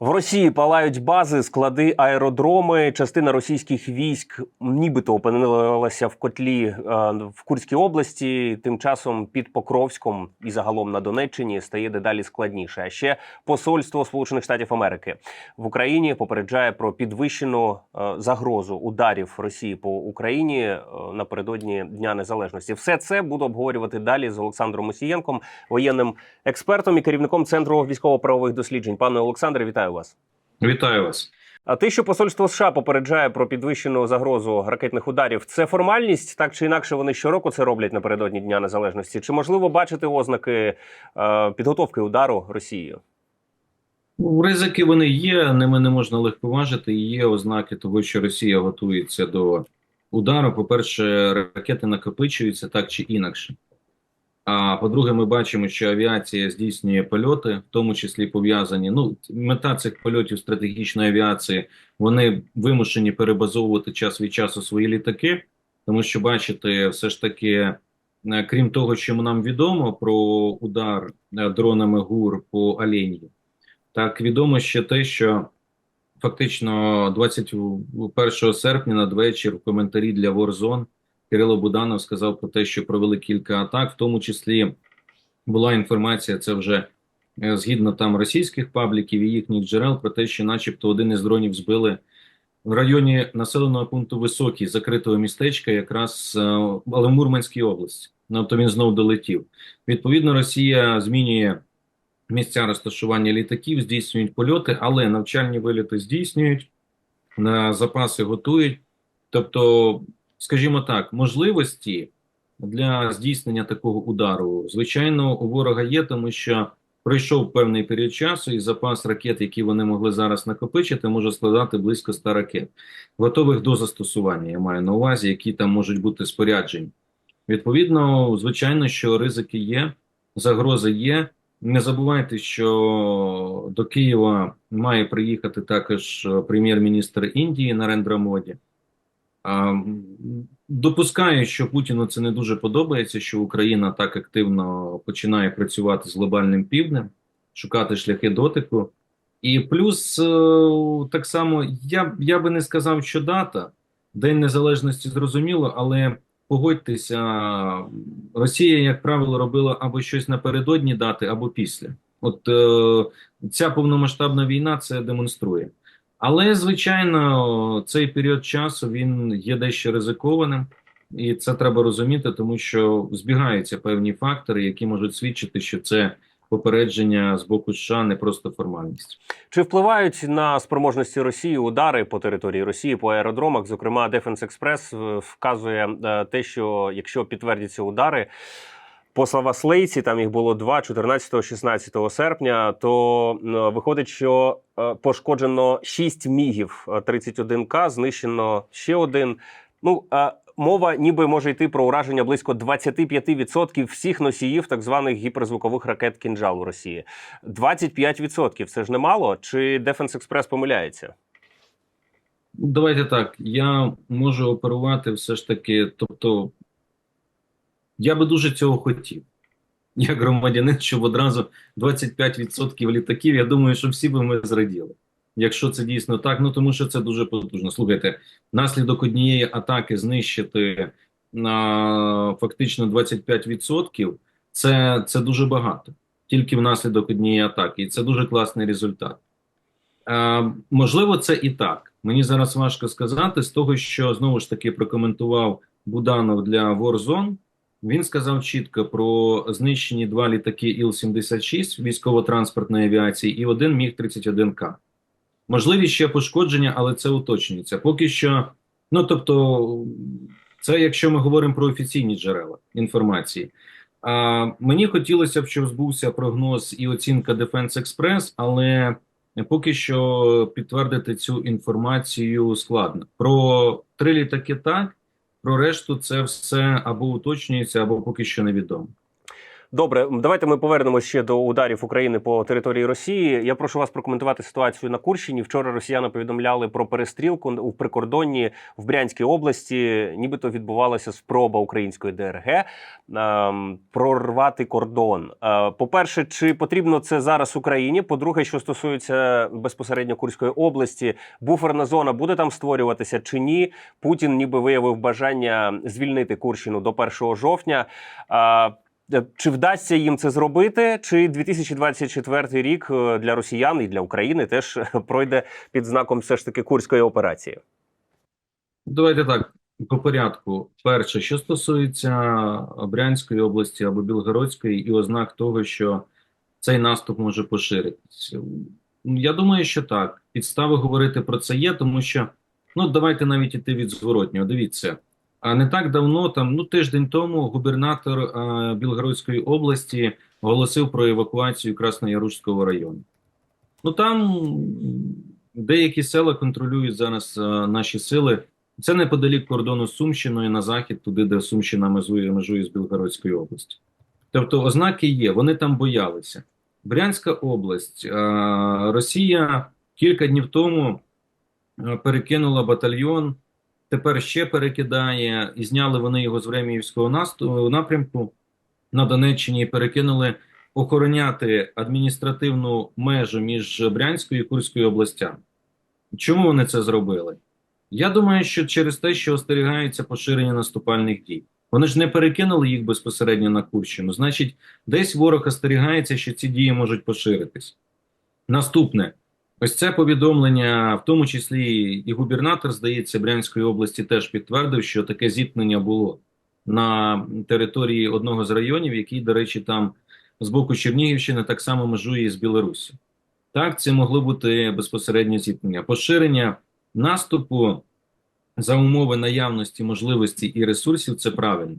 В Росії палають бази, склади, аеродроми. Частина російських військ нібито опинилася в котлі е, в Курській області. Тим часом під Покровськом і загалом на Донеччині стає дедалі складніше. А ще посольство Сполучених Штатів Америки в Україні попереджає про підвищену е, загрозу ударів Росії по Україні е, напередодні Дня Незалежності. Все це буду обговорювати далі з Олександром Мосієнком, воєнним експертом і керівником центру військово-правових досліджень. Пане Олександре, вітаю вас. Вітаю вас. А те, що посольство США попереджає про підвищену загрозу ракетних ударів, це формальність, так чи інакше вони щороку це роблять напередодні Дня Незалежності. Чи можливо бачити ознаки е, підготовки удару Росією? Ну, Ризики вони є, ними не можна легковажити. Є ознаки того, що Росія готується до удару. По-перше, ракети накопичуються так чи інакше. А по-друге, ми бачимо, що авіація здійснює польоти, в тому числі пов'язані. Ну, мета цих польотів стратегічної авіації, вони вимушені перебазовувати час від часу свої літаки, тому що бачите, все ж таки, е, крім того, що нам відомо про удар е, дронами ГУР по Оленію, так відомо ще те, що фактично 21 серпня надвечір в коментарі для Warzone Кирило Буданов сказав про те, що провели кілька атак, в тому числі була інформація, це вже е, згідно там російських пабліків і їхніх джерел, про те, що, начебто, один із дронів збили в районі населеного пункту Високий, закритого містечка, якраз е, але в Мурманській області. Ну, то він знов долетів. Відповідно, Росія змінює місця розташування літаків, здійснюють польоти, але навчальні виліти здійснюють, на запаси готують. Тобто, скажімо так, можливості для здійснення такого удару, звичайно, у ворога є, тому що пройшов певний період часу, і запас ракет, які вони могли зараз накопичити, може складати близько 100 ракет, готових до застосування. Я маю на увазі, які там можуть бути споряджені. Відповідно, звичайно, що ризики є, загрози є. Не забувайте, що до Києва має приїхати також прем'єр-міністр Індії Нарендра Моді. Допускаю, що Путіну це не дуже подобається, що Україна так активно починає працювати з глобальним півднем, шукати шляхи дотику. І плюс е, так само я, я би не сказав, що дата День Незалежності зрозуміло, але погодьтеся, Росія, як правило, робила або щось напередодні дати, або після. От е, ця повномасштабна війна це демонструє. Але, звичайно, цей період часу він є дещо ризикованим, і це треба розуміти, тому що збігаються певні фактори, які можуть свідчити, що це попередження з боку США не просто формальність. Чи впливають на спроможності Росії удари по території Росії по аеродромах? Зокрема, Defense Express е, вказує е, те, що якщо підтвердяться удари. По Славаслейці, там їх було 2, 14-16 серпня, то е, виходить, що е, пошкоджено 6 мігів е, 31К, знищено ще один. Ну, е, мова ніби може йти про ураження близько 25% всіх носіїв так званих гіперзвукових ракет «Кінжал» у Росії. 25% – це ж немало? Чи Defense Express помиляється? Давайте так. Я можу оперувати все ж таки. Тобто, я би дуже цього хотів. Як громадянин, щоб одразу 25% літаків, я думаю, що всі би ми зраділи. Якщо це дійсно так, ну тому що це дуже потужно. Слухайте, наслідок однієї атаки знищити на фактично 25%, це, це дуже багато. Тільки внаслідок однієї атаки. І це дуже класний результат. Е, можливо, це і так. Мені зараз важко сказати з того, що знову ж таки прокоментував Буданов для Warzone. Він сказав чітко про знищені два літаки Іл-76 військово-транспортної авіації і один Міг-31К. Можливі ще пошкодження, але це уточнюється. Поки що, ну тобто, це якщо ми говоримо про офіційні джерела інформації. А, мені хотілося б, щоб збувся прогноз і оцінка Defense Express, але поки що підтвердити цю інформацію складно. Про три літаки так, про решту це все або уточнюється, або поки що невідомо. Добре, давайте ми повернемося ще до ударів України по території Росії. Я прошу вас прокоментувати ситуацію на Курщині. Вчора росіяни повідомляли про перестрілку у прикордонні в Брянській області. Нібито відбувалася спроба української ДРГ ем, прорвати кордон. Е, По-перше, чи потрібно це зараз Україні? По-друге, що стосується безпосередньо Курської області, буферна зона буде там створюватися чи ні? Путін ніби виявив бажання звільнити Курщину до 1 жовтня. Е, Чи вдасться їм це зробити? Чи 2024 рік е, для росіян і для України теж е, пройде під знаком все ж таки курської операції? Давайте так, по порядку. Перше, що стосується Брянської області або Білгородської і ознак того, що цей наступ може поширитися. Я думаю, що так. Підстави говорити про це є, тому що, ну, давайте навіть іти від зворотнього. Дивіться, а не так давно, там, ну, тиждень тому, губернатор е, Білгородської області оголосив про евакуацію Красноярушського району. Ну, там деякі села контролюють зараз е, наші сили. Це неподалік кордону з Сумщиною на захід, туди, де Сумщина межує, межує з Білгородською областю. Тобто ознаки є, вони там боялися. Брянська область, е, Росія кілька днів тому перекинула батальйон, тепер ще перекидає, і зняли вони його з Времіївського напрямку на Донеччині і перекинули охороняти адміністративну межу між Брянською і Курською областями. Чому вони це зробили? Я думаю, що через те, що остерігаються поширення наступальних дій. Вони ж не перекинули їх безпосередньо на Курщину. Значить, десь ворог остерігається, що ці дії можуть поширитись. Наступне, ось це повідомлення, в тому числі і губернатор, здається, Брянської області теж підтвердив, що таке зіткнення було на території одного з районів, який, до речі, там з боку Чернігівщини так само межує з Білорусі. Так, це могло бути безпосередньо зіткнення. Поширення наступу за умови наявності можливості і ресурсів це правильно,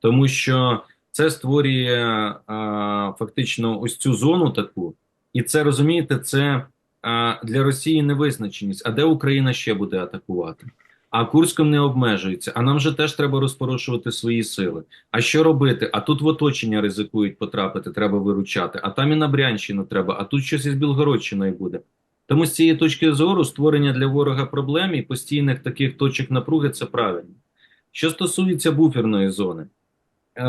тому що це створює а, фактично ось цю зону таку, і це розумієте, це а, для Росії невизначеність. А де Україна ще буде атакувати? А Курськом не обмежується. А нам же теж треба розпорошувати свої сили. А що робити? А тут в оточення ризикують потрапити, треба виручати. А там і на Брянщину треба, а тут щось із Білгородщиною буде. Тому з цієї точки зору створення для ворога проблем і постійних таких точок напруги це правильно. Що стосується буферної зони, е,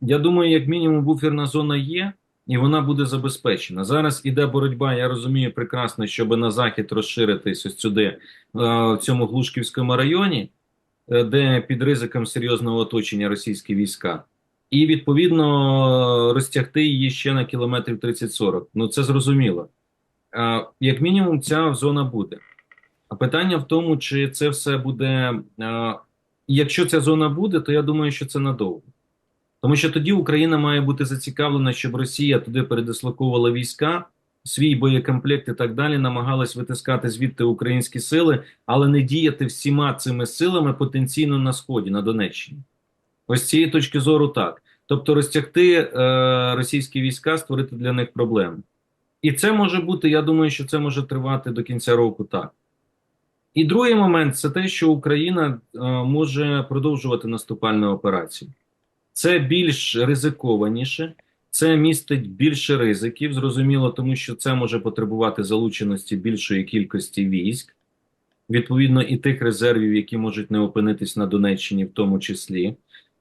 я думаю, як мінімум, буферна зона є, і вона буде забезпечена. Зараз іде боротьба, я розумію прекрасно, щоб на захід розширитись ось сюди, е, в цьому Глушківському районі, е, де під ризиком серйозного оточення російські війська, і відповідно розтягти її ще на кілометрів 30-40. Ну це зрозуміло. Е, Як мінімум, ця зона буде. А питання в тому, чи це все буде. Якщо ця зона буде, то я думаю, що це надовго. Тому що тоді Україна має бути зацікавлена, щоб Росія туди передислоковувала війська, свій боєкомплект і так далі, намагалась витискати звідти українські сили, але не діяти всіма цими силами потенційно на сході, на Донеччині. Ось з цієї точки зору так. Тобто розтягти е, російські війська, створити для них проблеми. І це може бути, я думаю, що це може тривати до кінця року так. І другий момент це те, що Україна е, може продовжувати наступальну операцію. Це більш ризикованіше, це містить більше ризиків, зрозуміло, тому що це може потребувати залученості більшої кількості військ, відповідно, і тих резервів, які можуть не опинитись на Донеччині, в тому числі.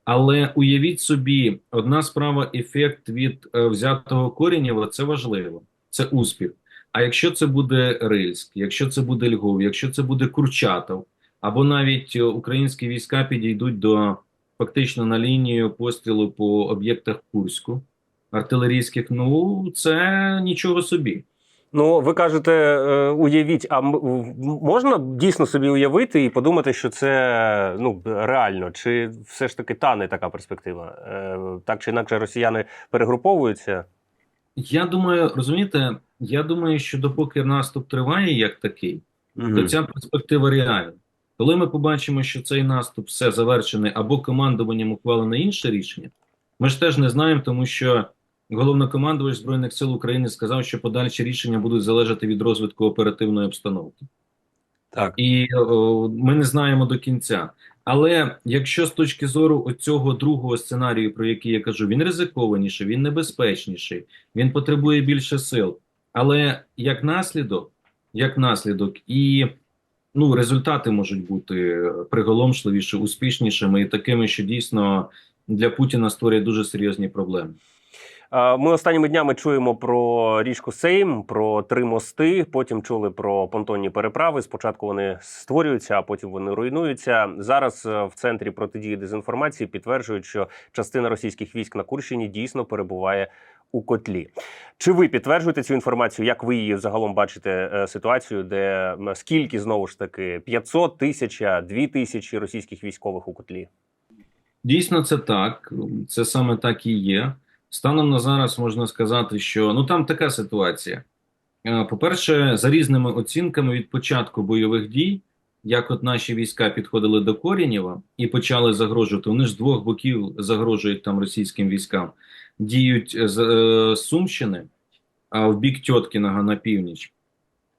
Але уявіть собі, одна справа ефект від е, взятого Корінєва, це важливо, це успіх. А якщо це буде Рильськ, якщо це буде Львов, якщо це буде Курчатов, або навіть е, українські війська підійдуть до фактично на лінію пострілу по об'єктах Курську артилерійських, ну це нічого собі. Ну, ви кажете, е, уявіть, а можна дійсно собі уявити і подумати, що це ну реально, чи все ж таки тане така перспектива? Е, Так чи інакше росіяни перегруповуються? Я думаю, розумієте, я думаю, що допоки наступ триває як такий, то ця перспектива реальна. Коли ми побачимо, що цей наступ все завершений або командуванням ухвалене інше рішення, ми ж теж не знаємо, тому що головнокомандувач Збройних сил України сказав, що подальші рішення будуть залежати від розвитку оперативної обстановки. Так. І о, ми не знаємо до кінця. Але якщо з точки зору оцього другого сценарію, про який я кажу, він ризикованіший, він небезпечніший, він потребує більше сил. Але як наслідок, як наслідок, і ну, результати можуть бути приголомшливіше, успішнішими і такими, що дійсно для Путіна створює дуже серйозні проблеми. Е, Ми останніми днями чуємо про річку Сейм, про три мости. Потім чули про понтонні переправи. Спочатку вони створюються, а потім вони руйнуються. Зараз е, в центрі протидії дезінформації підтверджують, що частина російських військ на Курщині дійсно перебуває у котлі. Чи ви підтверджуєте цю інформацію? Як ви її загалом бачите е, ситуацію, де скільки знову ж таки 500, тисяча, 2 тисячі російських військових у котлі? Дійсно, це так. Це саме так і є. Станом на зараз можна сказати, що ну там така ситуація. Е, По-перше, за різними оцінками від початку бойових дій, як от наші війська підходили до Корінєва і почали загрожувати, вони ж з двох боків загрожують там російським військам, діють з е, Сумщини, а в бік Тьоткіного на північ,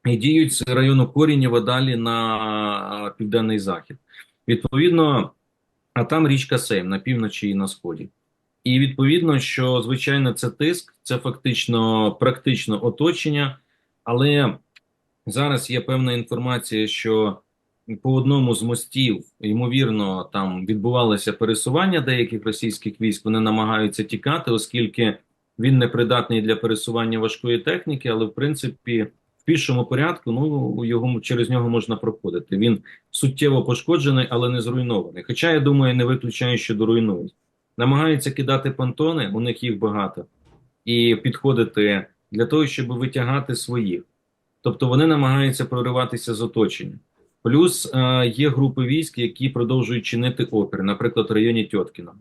і діють з району Корінєва далі на південний захід. Відповідно, а там річка Сейм на півночі і на сході. І відповідно, що звичайно це тиск, це фактично практично оточення, але зараз є певна інформація, що по одному з мостів, ймовірно, там відбувалося пересування деяких російських військ. Вони намагаються тікати, оскільки він не придатний для пересування важкої техніки, але в принципі пішому порядку ну його через нього можна проходити. Він суттєво пошкоджений, але не зруйнований. Хоча я думаю, не виключаю, що доруйнують. Намагаються кидати понтони, у них їх багато, і підходити для того, щоб витягати своїх. Тобто вони намагаються прориватися з оточення. Плюс е, є групи військ, які продовжують чинити опір, наприклад, в районі Тьоткіна.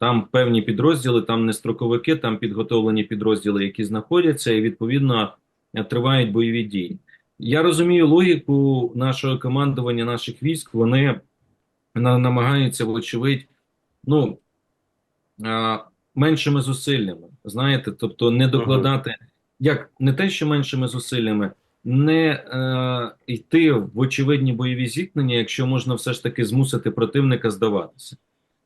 Там певні підрозділи, там не строковики, там підготовлені підрозділи, які знаходяться, і відповідно е, тривають бойові дії. Я розумію логіку нашого командування, наших військ. Вони намагаються, вочевидь, ну меншими зусиллями, знаєте, тобто не докладати, як не те, що меншими зусиллями, не е, йти в очевидні бойові зіткнення, якщо можна все ж таки змусити противника здаватися,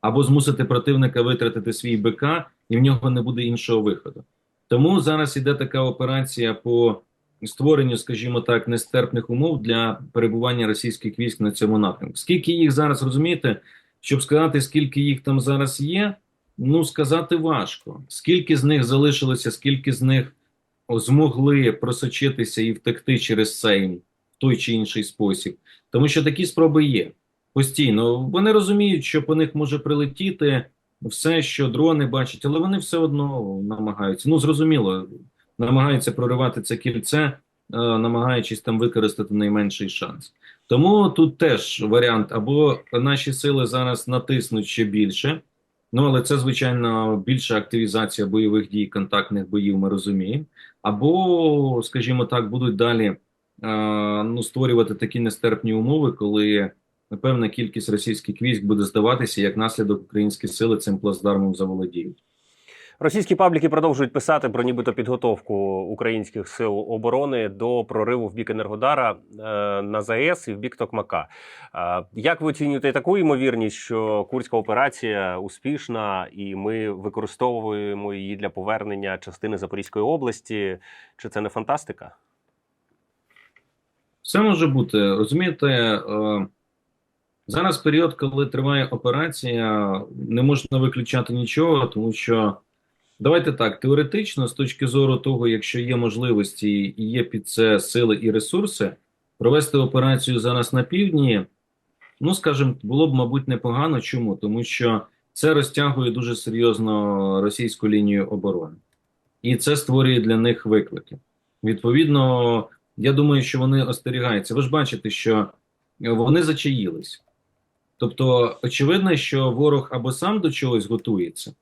або змусити противника витратити свій БК, і в нього не буде іншого виходу. Тому зараз іде така операція по створенню, скажімо так, нестерпних умов для перебування російських військ на цьому напрямку. Скільки їх зараз розумієте, щоб сказати, скільки їх там зараз є, ну сказати важко. Скільки з них залишилося, скільки з них змогли просочитися і втекти через в той чи інший спосіб, тому що такі спроби є постійно. Вони розуміють, що по них може прилетіти все, що дрони бачать, але вони все одно намагаються. Ну зрозуміло, намагаються проривати це кільце, е, намагаючись там використати найменший шанс. Тому тут теж варіант, або наші сили зараз натиснуть ще більше. Ну, але це, звичайно, більша активізація бойових дій, контактних боїв, ми розуміємо. Або, скажімо так, будуть далі е, ну, створювати такі нестерпні умови, коли певна кількість російських військ буде здаватися, як наслідок українські сили цим плацдармом заволодіють. Російські пабліки продовжують писати про нібито підготовку українських сил оборони до прориву в бік Енергодара е, на ЗАЕС і в бік Токмака. Е, як ви оцінюєте таку ймовірність, що курська операція успішна, і ми використовуємо її для повернення частини Запорізької області? Чи це не фантастика? Все може бути. Розумієте, е, зараз період, коли триває операція, не можна виключати нічого, тому що давайте так, теоретично, з точки зору того, якщо є можливості і є під це сили і ресурси, провести операцію зараз на півдні, ну скажімо, було б, мабуть, непогано. Чому? Тому що це розтягує дуже серйозно російську лінію оборони, і це створює для них виклики. Відповідно. Я думаю, що вони остерігаються. Ви ж бачите, що вони зачаїлись. Тобто, очевидно, що ворог або сам до чогось готується,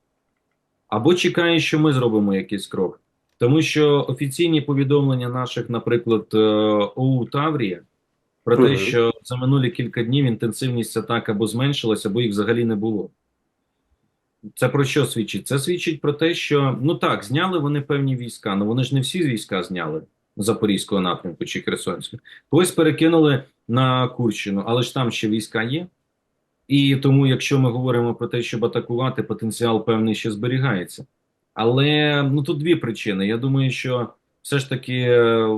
або чекає, що ми зробимо якийсь крок. Тому що офіційні повідомлення наших, наприклад, е, ОУ Таврія про те, що за минулі кілька днів інтенсивність атак або зменшилася, або їх взагалі не було. Це про що свідчить? Це свідчить про те, що ну так, зняли вони певні війська, але вони ж не всі війська зняли. Запорізького напрямку чи Херсонського. Когось перекинули на Курщину, але ж там ще війська є. І тому, якщо ми говоримо про те, щоб атакувати, потенціал певний ще зберігається. Але ну тут дві причини. Я думаю, що все ж таки, е,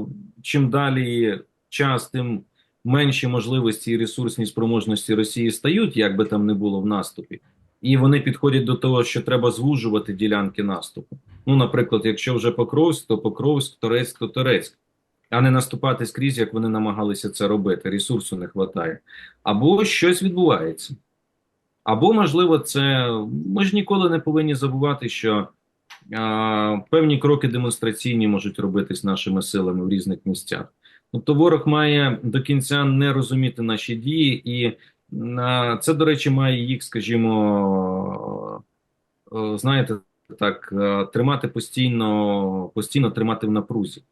чим далі час, тим менші можливості і ресурсні спроможності Росії стають, як би там не було в наступі. І вони підходять до того, що треба звужувати ділянки наступу. Ну, наприклад, якщо вже Покровськ, то Покровськ, Торецьк, то Торецьк, а не наступати скрізь, як вони намагалися це робити. Ресурсу не вистачає. Або щось відбувається. Або, можливо, це ми ж ніколи не повинні забувати, що а, певні кроки демонстраційні можуть робитись нашими силами в різних місцях. Тобто ворог має до кінця не розуміти наші дії, і а, це, до речі, має їх, скажімо, знаєте, так, тримати постійно, постійно тримати в напрузі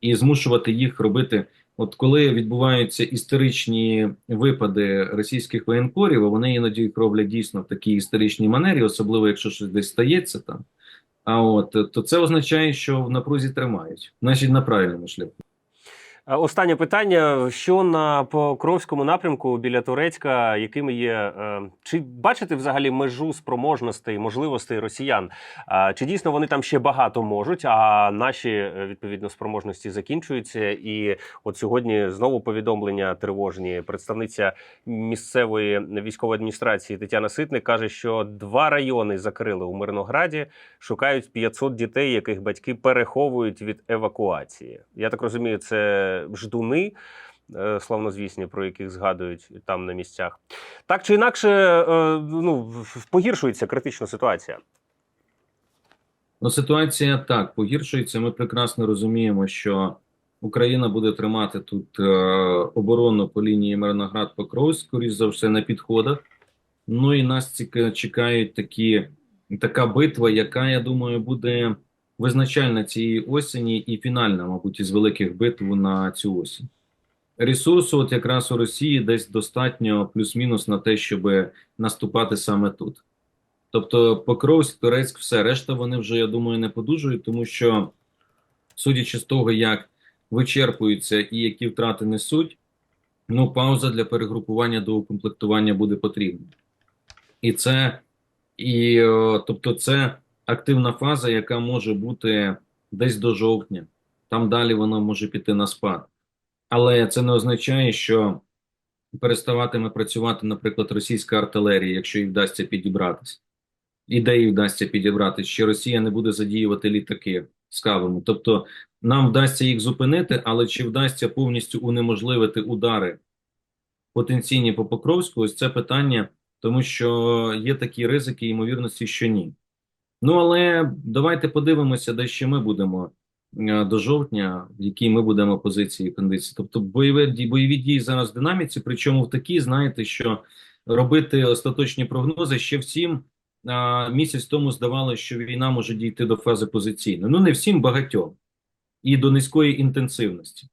і змушувати їх робити. От коли відбуваються історичні випади російських воєнкорів, а вони іноді їх роблять дійсно в такій історичній манері, особливо якщо щось десь стається там. А от то це означає, що в напрузі тримають, значить на правильному шляху. Е, Останнє питання: що на Покровському напрямку біля Турецька, якими є е, чи бачите взагалі межу спроможностей, можливостей росіян? Чи дійсно вони там ще багато можуть? А наші е, відповідно спроможності закінчуються? І от сьогодні знову повідомлення тривожні. Представниця місцевої військової адміністрації Тетяна Ситник каже, що два райони закрили у Мирнограді, шукають 500 дітей, яких батьки переховують від евакуації. Я так розумію, це ждуни. е, Славнозвісні, про яких згадують там на місцях, так чи інакше, е, ну погіршується критична ситуація. Ну, ситуація так погіршується. Ми прекрасно розуміємо, що Україна буде тримати тут е, оборону по лінії Мирноград-Покровськ, скоріш за все, на підходах. Ну і нас чекають такі, така битва, яка, я думаю, буде визначальна цієї осені і фінальна, мабуть, із великих битв на цю осінь. Ресурсу, от якраз у Росії, десь достатньо плюс-мінус на те, щоб наступати саме тут. Тобто Покровськ, Турецьк, все. Решта вони вже, я думаю, не подужують, тому що, судячи з того, як вичерпуються і які втрати несуть, ну, пауза для перегрупування до укомплектування буде потрібна. І це, і, е, тобто, це активна фаза, яка може бути десь до жовтня. Там далі вона може піти на спад. Але це не означає, що переставатиме працювати, наприклад, російська артилерія, якщо їй вдасться підібратися. Ідеї вдасться підібрати, що Росія не буде задіювати літаки з кавами. Тобто нам вдасться їх зупинити, але чи вдасться повністю унеможливити удари потенційні по Покровську? Ось це питання, тому що є такі ризики ймовірності, що ні. Ну але давайте подивимося, де ще ми будемо е, до жовтня, в якій ми будемо позиції кондиції. Тобто бойові, бойові дії зараз в динаміці, причому в такій, знаєте, що робити остаточні прогнози ще всім місяць тому здавалося, що війна може дійти до фази позиційної. Ну не всім багатьом і до низької інтенсивності.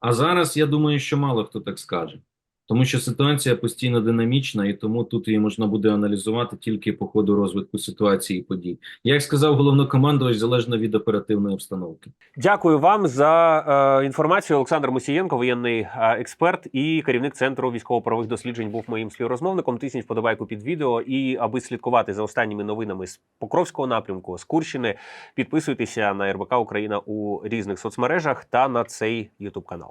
А зараз я думаю, що мало хто так скаже. Тому що ситуація постійно динамічна, і тому тут її можна буде аналізувати тільки по ходу розвитку ситуації і подій. Як сказав головнокомандувач, залежно від оперативної обстановки. Дякую вам за е, інформацію. Олександр Мусієнко, воєнний е, експерт і керівник центру військово-правових досліджень, був моїм співрозмовником. Тисніть вподобайку під відео. І аби слідкувати за останніми новинами з Покровського напрямку, з Курщини, підписуйтеся на РБК Україна у різних соцмережах та на цей Ютуб канал.